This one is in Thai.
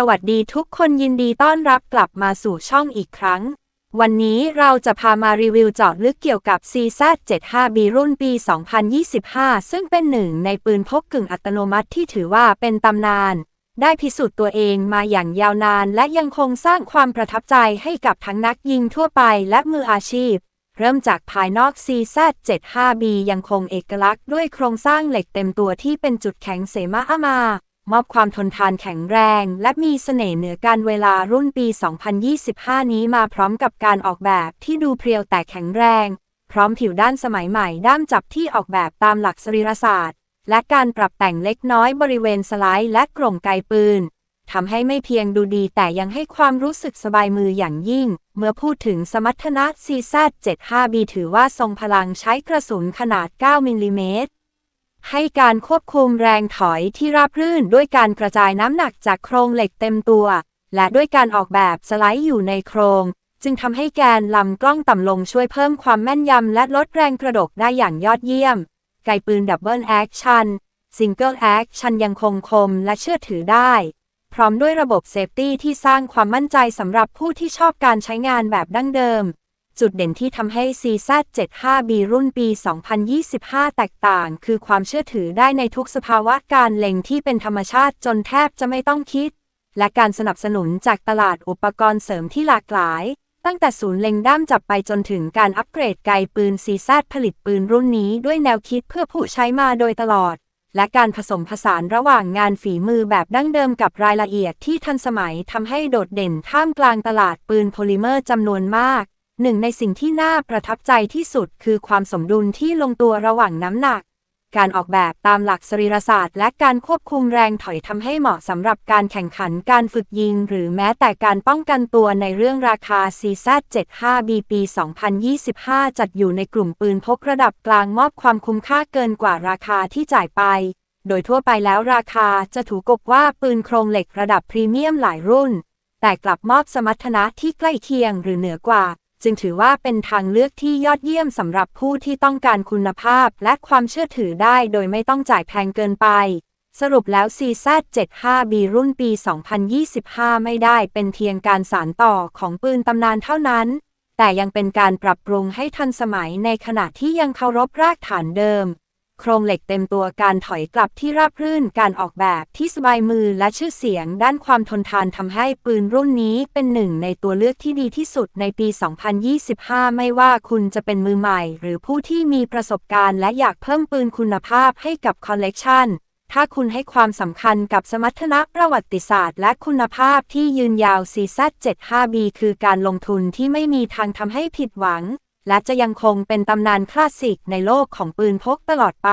สวัสดีทุกคนยินดีต้อนรับกลับมาสู่ช่องอีกครั้ง วันนี้เราจะพามารีวิวเจาะลึกเกี่ยวกับ CZ75B รุ่นปี 2025 ซึ่งเป็นหนึ่งในปืนพกกึ่งอัตโนมัติที่ถือว่าเป็นตำนาน ได้พิสูจน์ตัวเองมาอย่างยาวนาน และยังคงสร้างความประทับใจให้กับทั้งนักยิงทั่วไปและมืออาชีพ เริ่มจากภายนอก CZ75B ยังคงเอกลักษณ์ด้วยโครงสร้างเหล็กเต็มตัวที่เป็นจุดแข็งเสมาอามา มอบความทนทานแข็งแรง และมีเสน่ห์เหนือการเวลารุ่นปี 2025 นี้มาพร้อมกับการออกแบบที่ดูเพรียวแต่แข็งแรง พร้อมผิวด้านสมัยใหม่ ด้ามจับที่ออกแบบตามหลักสรีรศาสตร์ และการปรับแต่งเล็กน้อยบริเวณสไลด์และกล่องไกปืนทำให้ไม่เพียงดูดีแต่ยังให้ความรู้สึกสบายมืออย่างยิ่ง เมื่อพูดถึงสมรรถนะ CZ75B ถือว่าทรงพลังใช้กระสุนขนาด 9 มิลลิเมตร ให้การควบคุมแรงถอยที่ราบรื่นด้วยการกระจายน้ำหนักจากโครงเหล็กเต็มตัว และด้วยการออกแบบสไลด์อยู่ในโครง จึงทำให้แกนลำกล้องต่ำลงช่วยเพิ่มความแม่นยำและลดแรงกระดกได้อย่างยอดเยี่ยม ไกปืนดับเบิลแอคชั่นซิงเกิลแอคชั่นยังคงคมและเชื่อถือได้ พร้อมด้วยระบบเซฟตี้ที่สร้างความมั่นใจสำหรับผู้ที่ชอบการใช้งานแบบดั้งเดิม จุดเด่นที่ทำให้ CZ75B รุ่นปี 2025 แตกต่าง คือความเชื่อถือได้ในทุกสภาวะการเล็งที่เป็นธรรมชาติจนแทบจะไม่ต้องคิด และการสนับสนุนจากตลาดอุปกรณ์เสริมที่หลากหลาย ตั้งแต่ศูนย์เล็งด้ามจับไปจนถึงการอัปเกรดไกปืน CZ ผลิตปืนรุ่นนี้ด้วยแนวคิดเพื่อผู้ใช้มาโดยตลอด และการผสมผสานระหว่างงานฝีมือแบบดั้งเดิมกับรายละเอียดที่ทันสมัยทำให้โดดเด่นท่ามกลางตลาดปืนโพลิเมอร์จำนวนมาก หนึ่งในสิ่งที่น่าประทับใจที่สุดคือความสมดุลที่ลงตัวระหว่างน้ำหนัก การออกแบบตามหลักสรีรศาสตร์ และการควบคุมแรงถอยทำให้เหมาะสำหรับการแข่งขันการฝึกยิง หรือแม้แต่การป้องกันตัวในเรื่องราคา CZ75B ปี2025 จัดอยู่ในกลุ่มปืนพกระดับกลางมอบความคุ้มค่าเกินกว่าราคาที่จ่ายไป โดยทั่วไปแล้วราคาจะถูกกบว่าปืนโครงเหล็กระดับพรีเมียมหลายรุ่น แต่กลับมอบสมรรถนะที่ใกล้เคียงหรือเหนือกว่า จึงถือว่าเป็นทางเลือกที่ยอดเยี่ยมสำหรับผู้ที่ต้องการคุณภาพและความเชื่อถือได้โดยไม่ต้องจ่ายแพงเกินไป สรุปแล้ว CZ75B รุ่นปี 2025 ไม่ได้เป็นเพียงการสานต่อของปืนตำนานเท่านั้น แต่ยังเป็นการปรับปรุงให้ทันสมัยในขณะที่ยังเคารพรากฐานเดิม โครงเหล็กเต็มตัวการถอยกลับที่ราบรื่นการออกแบบที่สบายมือและชื่อเสียงด้านความทนทานทำให้ปืนรุ่นนี้เป็นหนึ่งในตัวเลือกที่ดีที่สุดในปี 2025 ไม่ว่าคุณจะเป็นมือใหม่ หรือผู้ที่มีประสบการณ์และอยากเพิ่มปืนคุณภาพให้กับคอลเลกชันถ้าคุณให้ความสำคัญกับสมรรถนะประวัติศาสตร์และคุณภาพที่ยืนยาว CZ75B คือการลงทุนที่ไม่มีทางทำให้ผิดหวัง และจะยังคงเป็นตำนานคลาสสิกในโลกของปืนพกตลอดไป